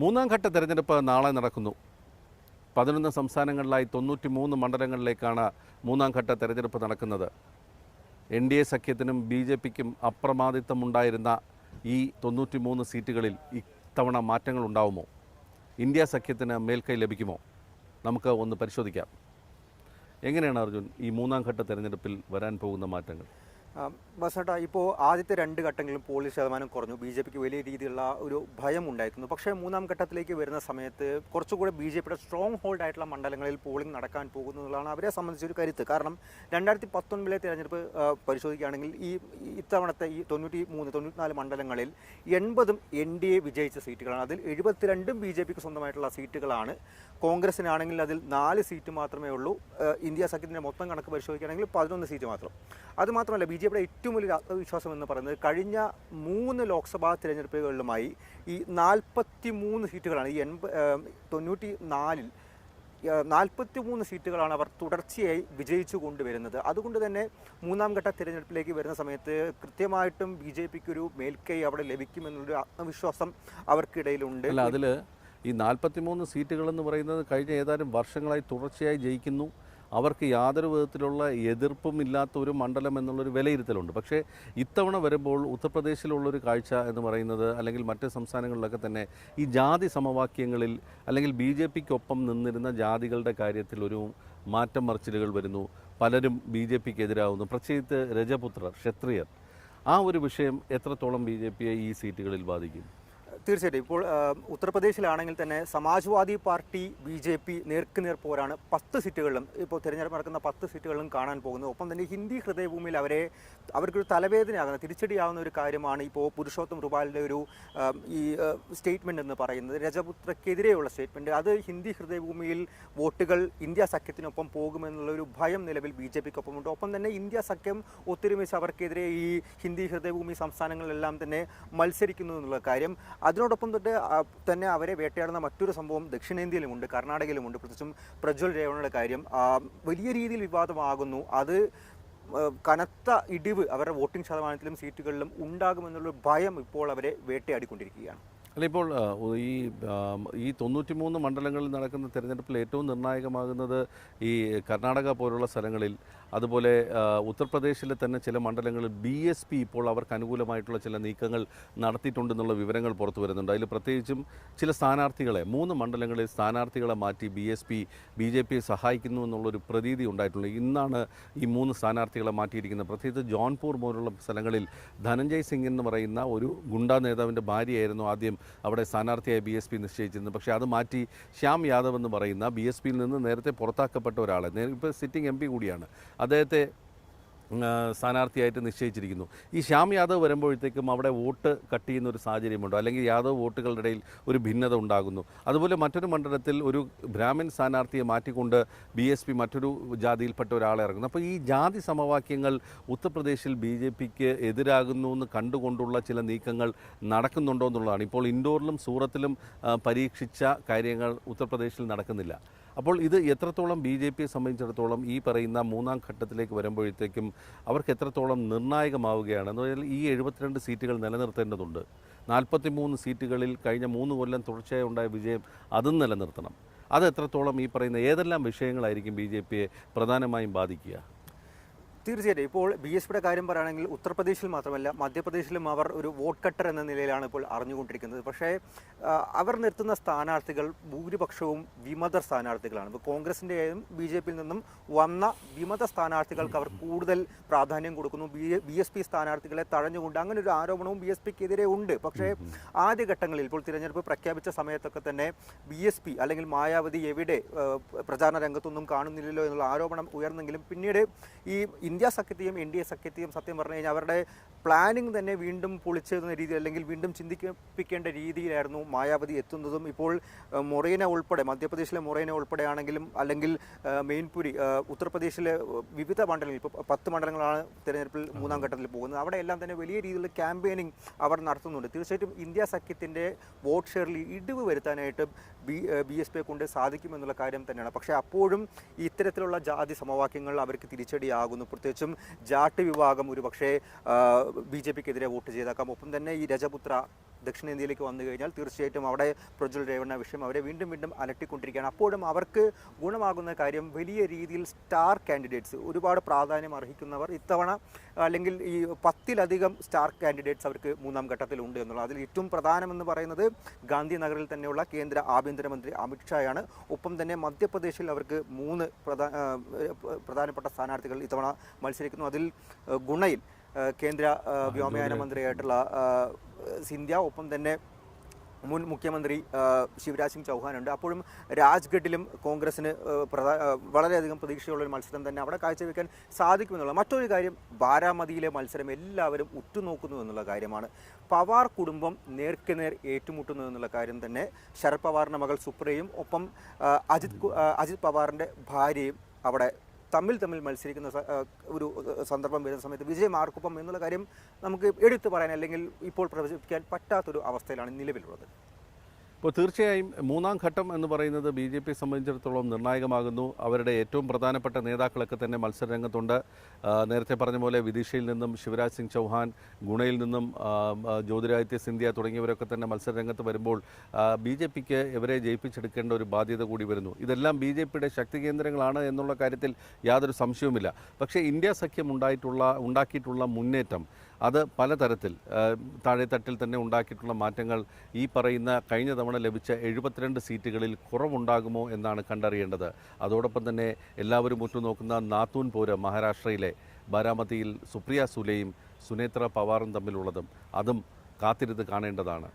മൂന്നാം ഘട്ട തെരഞ്ഞെടുപ്പ് നാളെ നടക്കുന്നു. പതിനൊന്ന് സംസ്ഥാനങ്ങളിലായി തൊണ്ണൂറ്റി മൂന്ന് മണ്ഡലങ്ങളിലേക്കാണ് മൂന്നാം ഘട്ട തെരഞ്ഞെടുപ്പ് നടക്കുന്നത്. എൻ ഡി എ സഖ്യത്തിനും ബി ജെ പിക്കും അപ്രമാദിത്വമുണ്ടായിരുന്ന ഈ തൊണ്ണൂറ്റി മൂന്ന് സീറ്റുകളിൽ ഇത്തവണ മാറ്റങ്ങൾ ഉണ്ടാവുമോ ഇന്ത്യ സഖ്യത്തിന് മേൽക്കൈ ലഭിക്കുമോ? നമുക്ക് ഒന്ന് പരിശോധിക്കാം. എങ്ങനെയാണ് അർജുൻ ഈ മൂന്നാം ഘട്ട തെരഞ്ഞെടുപ്പിൽ വരാൻ പോകുന്ന മാറ്റങ്ങൾ? ബസേട്ടാ ഇപ്പോൾ ആദ്യത്തെ രണ്ട് ഘട്ടങ്ങളിലും പോളിംഗ് ശതമാനം കുറഞ്ഞു. ബി ജെ പിക്ക് വലിയ രീതിയിലുള്ള ഒരു ഭയം ഉണ്ടായിരുന്നു പക്ഷേ മൂന്നാം ഘട്ടത്തിലേക്ക് വരുന്ന സമയത്ത് കുറച്ചുകൂടെ ബി ജെ പിയുടെ സ്ട്രോങ് ഹോൾഡ് ആയിട്ടുള്ള മണ്ഡലങ്ങളിൽ പോളിംഗ് നടക്കാൻ പോകുന്നതാണ് അവരെ സംബന്ധിച്ചൊരു കരുത്ത്. കാരണം രണ്ടായിരത്തി പത്തൊൻപതിലെ തിരഞ്ഞെടുപ്പ് പരിശോധിക്കുകയാണെങ്കിൽ ഈ ഈ ഇത്തവണത്തെ ഈ തൊണ്ണൂറ്റി മൂന്ന് തൊണ്ണൂറ്റിനാല് മണ്ഡലങ്ങളിൽ എൺപതും എൻ ഡി എ വിജയിച്ച സീറ്റുകളാണ്. അതിൽ എഴുപത്തിരണ്ടും ബി ജെ പിക്ക് സ്വന്തമായിട്ടുള്ള സീറ്റുകളാണ്. കോൺഗ്രസിനാണെങ്കിൽ അതിൽ നാല് സീറ്റ് മാത്രമേ ഉള്ളൂ. ഇന്ത്യ സഖ്യത്തിന്റെ മൊത്തം കണക്ക് പരിശോധിക്കുകയാണെങ്കിൽ പതിനൊന്ന് സീറ്റ് മാത്രം. അതുമാത്രമല്ല ബി ജെ ഏറ്റവും വലിയ ആത്മവിശ്വാസം എന്ന് പറയുന്നത് കഴിഞ്ഞ മൂന്ന് ലോക്സഭാ തിരഞ്ഞെടുപ്പുകളിലുമായി ഈ നാൽപ്പത്തി മൂന്ന് സീറ്റുകളാണ് ഈ എൺപ തൊണ്ണൂറ്റി നാലിൽ നാൽപ്പത്തി മൂന്ന് സീറ്റുകളാണ് അവർ തുടർച്ചയായി വിജയിച്ചു കൊണ്ടുവരുന്നത്. അതുകൊണ്ട് തന്നെ മൂന്നാം ഘട്ട തിരഞ്ഞെടുപ്പിലേക്ക് വരുന്ന സമയത്ത് കൃത്യമായിട്ടും ബി ജെ പിക്ക് ഒരു മേൽക്കൈ അവിടെ ലഭിക്കുമെന്നുള്ളൊരു ആത്മവിശ്വാസം അവർക്കിടയിലുണ്ട്. അല്ല അതിൽ ഈ നാൽപ്പത്തിമൂന്ന് സീറ്റുകൾ എന്ന് പറയുന്നത് കഴിഞ്ഞ ഏതാനും വർഷങ്ങളായി തുടർച്ചയായി ജയിക്കുന്നു. അവർക്ക് യാതൊരു വിധത്തിലുള്ള എതിർപ്പും ഇല്ലാത്ത ഒരു മണ്ഡലം എന്നുള്ളൊരു വിലയിരുത്തലുണ്ട്. പക്ഷേ ഇത്തവണ വരുമ്പോൾ ഉത്തർപ്രദേശിലുള്ളൊരു കാഴ്ച എന്ന് പറയുന്നത് അല്ലെങ്കിൽ മറ്റ് സംസ്ഥാനങ്ങളിലൊക്കെ തന്നെ ഈ ജാതി സമവാക്യങ്ങളിൽ അല്ലെങ്കിൽ ബി ജെ പിക്കൊപ്പം നിന്നിരുന്ന ജാതികളുടെ കാര്യത്തിൽ ഒരു മാറ്റം മറിച്ചിലുകൾ വരുന്നു. പലരും ബി ജെ പിക്ക് എതിരാകുന്നു പ്രത്യേകിച്ച് രജപുത്രർ ക്ഷത്രിയർ. ആ ഒരു വിഷയം എത്രത്തോളം ബി ജെ പിയെ ഈ സീറ്റുകളിൽ ബാധിക്കും? തീർച്ചയായിട്ടും. ഇപ്പോൾ ഉത്തർപ്രദേശിലാണെങ്കിൽ തന്നെ Samajwadi party B J P നേർക്കുനേർ പോരാണ് പത്ത് സീറ്റുകളിലും. ഇപ്പോൾ തിരഞ്ഞെടുപ്പ് നടക്കുന്ന പത്ത് സീറ്റുകളിലും കാണാൻ പോകുന്നത്. ഒപ്പം തന്നെ ഹിന്ദി ഹൃദയഭൂമിയിൽ അവരെ അവർക്കൊരു തലവേദനയാകുന്ന തിരിച്ചടിയാവുന്ന ഒരു കാര്യമാണ് ഇപ്പോൾ പുരുഷോത്തം റുപാലിന്റെ ഒരു ഈ സ്റ്റേറ്റ്മെന്റ് എന്ന് പറയുന്നത്. രജപുത്രക്കെതിരെയുള്ള സ്റ്റേറ്റ്മെന്റ് അത് ഹിന്ദി ഹൃദയഭൂമിയിൽ വോട്ടുകൾ ഇന്ത്യ സഖ്യത്തിനൊപ്പം പോകുമെന്നുള്ള ഒരു ഭയം നിലവിൽ ബി ജെ പിക്കൊപ്പമുണ്ട്. ഒപ്പം തന്നെ ഇന്ത്യ സഖ്യം ഒത്തൊരുമിച്ച് അവർക്കെതിരെ ഈ ഹിന്ദി ഹൃദയഭൂമി സംസ്ഥാനങ്ങളിലെല്ലാം തന്നെ മത്സരിക്കുന്നു എന്നുള്ള കാര്യം. അതിനോടൊപ്പം തന്നെ അവരെ വേട്ടയാടുന്ന മറ്റൊരു സംഭവം ദക്ഷിണേന്ത്യയിലുമുണ്ട് കർണാടകയിലുമുണ്ട്. പ്രത്യേകിച്ചും പ്രജ്വൽ രേവണയുടെ കാര്യം. വലിയ രീതിയിൽ വിവാദമാകുന്നു. അത് കനത്ത ഇടിവ് അവരുടെ വോട്ടിംഗ് ശതമാനത്തിലും സീറ്റുകളിലും ഉണ്ടാകുമെന്നുള്ള ഭയം ഇപ്പോൾ അവരെ വേട്ടയാടിക്കൊണ്ടിരിക്കുകയാണ്. അല്ല ഇപ്പോൾ ഈ ഈ തൊണ്ണൂറ്റി മൂന്ന് മണ്ഡലങ്ങളിൽ നടക്കുന്ന തിരഞ്ഞെടുപ്പിൽ ഏറ്റവും നിർണായകമാകുന്നത് ഈ കർണാടക പോലുള്ള സ്ഥലങ്ങളിൽ അതുപോലെ ഉത്തർപ്രദേശിലെ തന്നെ ചില മണ്ഡലങ്ങളിൽ ബി എസ് പി ഇപ്പോൾ അവർക്ക് അനുകൂലമായിട്ടുള്ള ചില നീക്കങ്ങൾ നടത്തിയിട്ടുണ്ടെന്നുള്ള വിവരങ്ങൾ പുറത്തു വരുന്നുണ്ട്. അതിൽ പ്രത്യേകിച്ചും ചില സ്ഥാനാർത്ഥികളെ മൂന്ന് മണ്ഡലങ്ങളിൽ സ്ഥാനാർത്ഥികളെ മാറ്റി B S P B J പിയെ സഹായിക്കുന്നു എന്നുള്ളൊരു പ്രതീതി ഉണ്ടായിട്ടുണ്ട്. ഇന്നാണ് ഈ മൂന്ന് സ്ഥാനാർത്ഥികളെ മാറ്റിയിരിക്കുന്നത്. പ്രത്യേകിച്ച് ജോൺപൂർ പോലുള്ള സ്ഥലങ്ങളിൽ ധനഞ്ജയ് സിംഗ് എന്ന് പറയുന്ന ഒരു ഗുണ്ടാ നേതാവിന്റെ ഭാര്യയായിരുന്നു ആദ്യം അവിടെ സ്ഥാനാർത്ഥിയായി ബി എസ് പി നിശ്ചയിച്ചിരുന്നു. പക്ഷേ അത് മാറ്റി ശ്യാം യാദവ് എന്ന് പറയുന്ന ബി എസ് പിയിൽ നിന്ന് നേരത്തെ പുറത്താക്കപ്പെട്ട ഒരാളെ ഇപ്പോൾ സിറ്റിംഗ് എം പി കൂടിയാണ്. അദ്ദേഹത്തെ സ്ഥാനാർത്ഥിയായിട്ട് നിശ്ചയിച്ചിരിക്കുന്നു. ഈ ശ്യാം യാദവ് വരുമ്പോഴത്തേക്കും അവിടെ വോട്ട് കട്ട് ചെയ്യുന്ന ഒരു സാഹചര്യമുണ്ടോ. അല്ലെങ്കിൽ യാദവ് വോട്ടുകളുടെ ഇടയിൽ ഒരു ഭിന്നത ഉണ്ടാകുന്നു. അതുപോലെ മറ്റൊരു മണ്ഡലത്തിൽ ഒരു ബ്രാഹ്മിൻ സ്ഥാനാർത്ഥിയെ മാറ്റിക്കൊണ്ട് ബി എസ് പി മറ്റൊരു ജാതിയിൽപ്പെട്ട ഒരാളെ ഇറങ്ങുന്നു. അപ്പോൾ ഈ ജാതി സമവാക്യങ്ങൾ ഉത്തർപ്രദേശിൽ ബി ജെ പിക്ക് എതിരാകുന്നു എന്ന് കണ്ടുകൊണ്ടുള്ള ചില നീക്കങ്ങൾ നടക്കുന്നുണ്ടോ എന്നുള്ളതാണ്. ഇപ്പോൾ ഇൻഡോറിലും സൂറത്തിലും പരീക്ഷിച്ച കാര്യങ്ങൾ ഉത്തർപ്രദേശിൽ നടക്കുന്നില്ല. അപ്പോൾ ഇത് എത്രത്തോളം ബി ജെ പിയെ സംബന്ധിച്ചിടത്തോളം ഈ പറയുന്ന മൂന്നാം ഘട്ടത്തിലേക്ക് വരുമ്പോഴത്തേക്കും അവർക്ക് എത്രത്തോളം നിർണായകമാവുകയാണ്? എന്ന് പറഞ്ഞാൽ ഈ എഴുപത്തിരണ്ട് സീറ്റുകൾ നിലനിർത്തേണ്ടതുണ്ട്. നാൽപ്പത്തി മൂന്ന് സീറ്റുകളിൽ കഴിഞ്ഞ മൂന്ന് കൊല്ലം തുടർച്ചയായി ഉണ്ടായ വിജയം അതും നിലനിർത്തണം. അത് എത്രത്തോളം ഈ പറയുന്ന ഏതെല്ലാം വിഷയങ്ങളായിരിക്കും ബി ജെ പിയെ പ്രധാനമായും ബാധിക്കുക? തീർച്ചയായിട്ടും. ഇപ്പോൾ ബി എസ് പിയുടെ കാര്യം പറയുകയാണെങ്കിൽ ഉത്തർപ്രദേശിൽ മാത്രമല്ല മധ്യപ്രദേശിലും അവർ ഒരു വോട്ട് കട്ടർ എന്ന നിലയിലാണ് ഇപ്പോൾ അറിഞ്ഞുകൊണ്ടിരിക്കുന്നത്. പക്ഷേ അവർ നിർത്തുന്ന സ്ഥാനാർത്ഥികൾ ഭൂരിപക്ഷവും വിമത സ്ഥാനാർത്ഥികളാണ്. ഇപ്പോൾ കോൺഗ്രസിന്റെയും ബി ജെ പിയിൽ നിന്നും വന്ന വിമത സ്ഥാനാർത്ഥികൾക്ക് അവർ കൂടുതൽ പ്രാധാന്യം കൊടുക്കുന്നു. ബി ബി എസ് പി സ്ഥാനാർത്ഥികളെ തഴഞ്ഞുകൊണ്ട് അങ്ങനെ ഒരു ആരോപണവും ബി എസ് പിക്കെതിരെ ഉണ്ട്. പക്ഷേ ആദ്യഘട്ടങ്ങളിൽ ഇപ്പോൾ തിരഞ്ഞെടുപ്പ് പ്രഖ്യാപിച്ച സമയത്തൊക്കെ തന്നെ ബി എസ് പി അല്ലെങ്കിൽ മായാവതി എവിടെ പ്രചാരണ രംഗത്തൊന്നും കാണുന്നില്ലല്ലോ എന്നുള്ള ആരോപണം ഉയർന്നെങ്കിലും പിന്നീട് ഈ ഇന്ത്യ സഖ്യത്തെയും എൻ ഡി എ സഖ്യത്തെയും സത്യം പറഞ്ഞു കഴിഞ്ഞാൽ അവരുടെ പ്ലാനിങ് തന്നെ വീണ്ടും പൊളിച്ചെഴുതുന്ന രീതി അല്ലെങ്കിൽ വീണ്ടും ചിന്തിപ്പിക്കേണ്ട രീതിയിലായിരുന്നു മായാവതി എത്തുന്നതും. ഇപ്പോൾ മൊറേന ഉൾപ്പെടെ മധ്യപ്രദേശിലെ മൊറേന ഉൾപ്പെടെയാണെങ്കിലും അല്ലെങ്കിൽ മെയിൻപുരി ഉത്തർപ്രദേശിലെ വിവിധ മണ്ഡലങ്ങൾ ഇപ്പോൾ പത്ത് മണ്ഡലങ്ങളാണ് തിരഞ്ഞെടുപ്പിൽ മൂന്നാം ഘട്ടത്തിൽ പോകുന്നത്. അവിടെ എല്ലാം തന്നെ വലിയ രീതിയിലുള്ള ക്യാമ്പയിനിങ് അവർ നടത്തുന്നുണ്ട്. തീർച്ചയായിട്ടും ഇന്ത്യ സഖ്യത്തിന്റെ വോട്ട് ഷെയറിൽ ഇടിവ് വരുത്താനായിട്ട് ബി ബി എസ് പിയെ കൊണ്ട് സാധിക്കുമെന്നുള്ള കാര്യം തന്നെയാണ്. പക്ഷേ അപ്പോഴും ഇത്തരത്തിലുള്ള ജാതി സമവാക്യങ്ങൾ അവർക്ക് തിരിച്ചടിയാകുന്നു. പ്രത്യേകിച്ചും ജാട്ട് വിഭാഗം ഒരു പക്ഷേ ബി ജെ പിക്കെതിരെ വോട്ട് ചെയ്തേക്കാം. ഒപ്പം തന്നെ ഈ രജപുത്ര ദക്ഷിണേന്ത്യയിലേക്ക് വന്നു കഴിഞ്ഞാൽ തീർച്ചയായിട്ടും അവിടെ പ്രജ്വൽ രേവണ്ണ വിഷയം അവരെ വീണ്ടും വീണ്ടും അലട്ടിക്കൊണ്ടിരിക്കുകയാണ്. അപ്പോഴും അവർക്ക് ഗുണമാകുന്ന കാര്യം വലിയ രീതിയിൽ സ്റ്റാർ കാൻഡിഡേറ്റ്സ് ഒരുപാട് പ്രാധാന്യം അർഹിക്കുന്നവർ ഇത്തവണ അല്ലെങ്കിൽ ഈ പത്തിലധികം സ്റ്റാർ കാൻഡിഡേറ്റ്സ് അവർക്ക് മൂന്നാം ഘട്ടത്തിലുണ്ട് എന്നുള്ളത്. അതിൽ ഏറ്റവും പ്രധാനമെന്ന് പറയുന്നത് ഗാന്ധിനഗറിൽ തന്നെയുള്ള കേന്ദ്ര ആഭ്യന്തരമന്ത്രി അമിത്ഷായാണ് ഒപ്പം തന്നെ മധ്യപ്രദേശിൽ അവർക്ക് മൂന്ന് പ്രധാ പ്രധാനപ്പെട്ട സ്ഥാനാർത്ഥികൾ ഇത്തവണ മത്സരിക്കുന്നു. അതിൽ ഗുണയിൽ കേന്ദ്ര വ്യോമയാന മന്ത്രിയായിട്ടുള്ള സിന്ധ്യ ഒപ്പം തന്നെ മുൻ മുഖ്യമന്ത്രി ശിവരാജ് സിംഗ് ചൗഹാനുണ്ട്. അപ്പോഴും രാജ്ഘട്ടിലും കോൺഗ്രസിന് പ്രധാന വളരെയധികം പ്രതീക്ഷയുള്ള ഒരു മത്സരം തന്നെ അവിടെ കാഴ്ചവെക്കാൻ സാധിക്കുമെന്നുള്ള മറ്റൊരു കാര്യം ബാരാമതിയിലെ മത്സരം എല്ലാവരും ഉറ്റുനോക്കുന്നു എന്നുള്ള കാര്യമാണ്. പവാർ കുടുംബം നേർക്കുനേർ ഏറ്റുമുട്ടുന്നു എന്നുള്ള കാര്യം തന്നെ ശരത് പവാറിന്റെ മകൾ സുപ്രയും ഒപ്പം അജിത് അജിത് പവാറിന്റെ ഭാര്യയും അവിടെ തമ്മിൽ തമ്മിൽ മത്സരിക്കുന്ന ഒരു സന്ദർഭം വരുന്ന സമയത്ത് വിജയം ആർക്കൊപ്പം എന്നുള്ള കാര്യം നമുക്ക് എടുത്തു പറയാൻ അല്ലെങ്കിൽ ഇപ്പോൾ പ്രവചിക്കാൻ പറ്റാത്തൊരു അവസ്ഥയിലാണ് നിലവിലുള്ളത്. ഇപ്പോൾ തീർച്ചയായും മൂന്നാം ഘട്ടം എന്ന് പറയുന്നത് ബി ജെ പിയെ സംബന്ധിച്ചിടത്തോളം നിർണായകമാകുന്നു. അവരുടെ ഏറ്റവും പ്രധാനപ്പെട്ട നേതാക്കളൊക്കെ തന്നെ മത്സരരംഗത്തുണ്ട്. നേരത്തെ പറഞ്ഞ പോലെ വിദിഷയിൽ നിന്നും ശിവരാജ് സിംഗ് ചൗഹാൻ ഗുണയിൽ നിന്നും ജ്യോതിരാദിത്യ സിന്ധ്യ തുടങ്ങിയവരൊക്കെ തന്നെ മത്സരരംഗത്ത് വരുമ്പോൾ ബി ജെ പിക്ക് ഇവരെ ജയിപ്പിച്ചെടുക്കേണ്ട ഒരു ബാധ്യത കൂടി വരുന്നു. ഇതെല്ലാം ബി ജെ പിയുടെ ശക്തി കേന്ദ്രങ്ങളാണ് എന്നുള്ള കാര്യത്തിൽ യാതൊരു സംശയവുമില്ല. പക്ഷേ ഇന്ത്യ സഖ്യം ഉണ്ടായിട്ടുള്ള ഉണ്ടാക്കിയിട്ടുള്ള മുന്നേറ്റം അത് പലതരത്തിൽ താഴെ താഴെത്തട്ടിൽ തന്നെ ഉണ്ടാക്കിയിട്ടുള്ള മാറ്റങ്ങൾ ഈ പറയുന്ന കഴിഞ്ഞ തവണ ലഭിച്ച എഴുപത്തിരണ്ട് സീറ്റുകളിൽ കുറവുണ്ടാകുമോ എന്നാണ് കണ്ടറിയേണ്ടത്. അതോടൊപ്പം തന്നെ എല്ലാവരും ഉറ്റുനോക്കുന്ന നാത്തൂൻ മഹാരാഷ്ട്രയിലെ ബാരാമതിയിൽ സുപ്രിയ സുലെയും സുനേത്ര പവാറും തമ്മിലുള്ളതും അതും കാത്തിരുന്ന് കാണേണ്ടതാണ്.